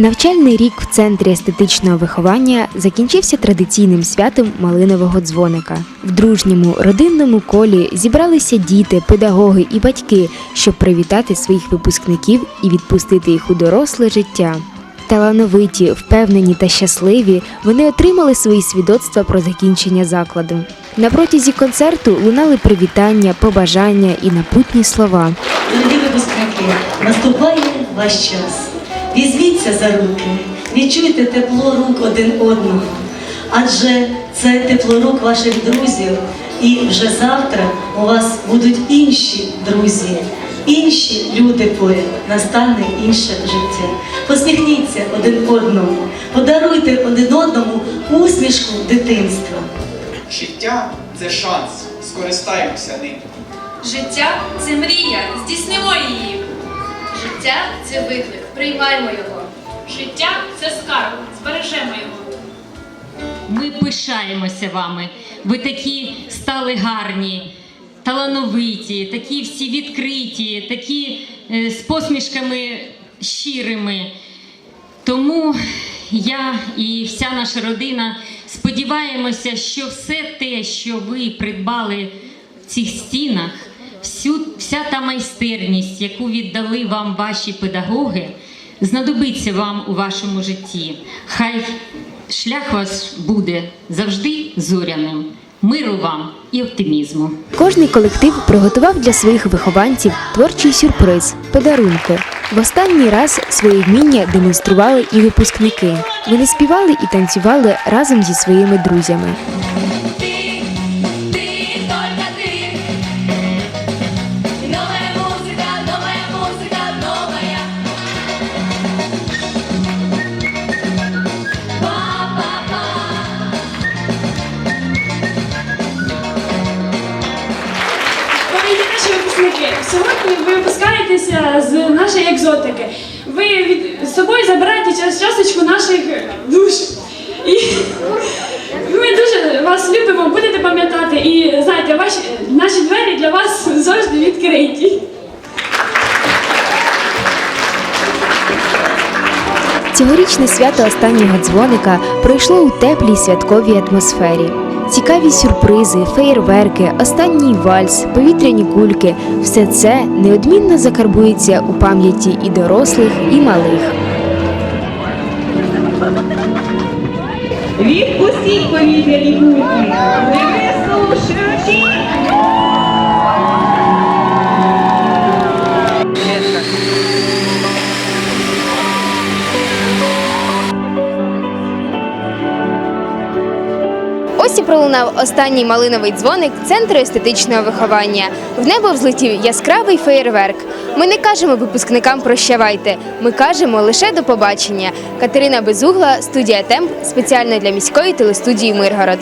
Навчальний рік в центрі естетичного виховання закінчився традиційним святом малинового дзвоника. В дружньому родинному колі зібралися діти, педагоги і батьки, щоб привітати своїх випускників і відпустити їх у доросле життя. Талановиті, впевнені та щасливі, вони отримали свої свідоцтва про закінчення закладу. На протязі концерту лунали привітання, побажання і напутні слова. Дорогі випускники, наступає ваш час. Візьміться за руки, відчуйте тепло рук один одного. Адже це тепло рук ваших друзів, і вже завтра у вас будуть інші друзі, інші люди поряд, настане інше життя. Посміхніться один одному, подаруйте один одному усмішку дитинства. Життя це шанс, скористаємося ним. Життя це мрія, здійснимо її. Життя це виклик, приймаймо його. Життя це скарб, збережемо його. Ми пишаємося вами. Ви такі стали гарні, талановиті, такі всі відкриті, такі е, з посмішками щирими. Тому я і вся наша родина сподіваємося, що все те, що ви придбали в цих стінах, всю, вся та майстерність, яку віддали вам ваші педагоги, знадобиться вам у вашому житті. Хай шлях ваш буде завжди зоряним. Миру вам і оптимізму. Кожний колектив приготував для своїх вихованців творчий сюрприз подарунки. В останній раз свої вміння демонстрували і випускники. Вони співали і танцювали разом зі своїми друзями. Наші сьогодні ви випускаєтеся з нашої екзотики. Ви від з собою забираєте час часточку наших душ. І ми дуже вас любимо, будете пам'ятати. І знаєте, ваші наші двері для вас завжди відкриті. Цьогорічне свято останнього дзвоника пройшло у теплій святковій атмосфері. Цікаві сюрпризи, феєрверки, останній вальс, повітряні кульки все це неодмінно закарбується у пам'яті і дорослих, і малих. Відпустіть повітряні кульки. Ось і пролунав останній малиновий дзвоник центру естетичного виховання. В небо взлетів яскравий феєрверк. Ми не кажемо випускникам прощавайте. Ми кажемо лише до побачення. Катерина Безугла, студія Темп спеціально для міської телестудії Миргород.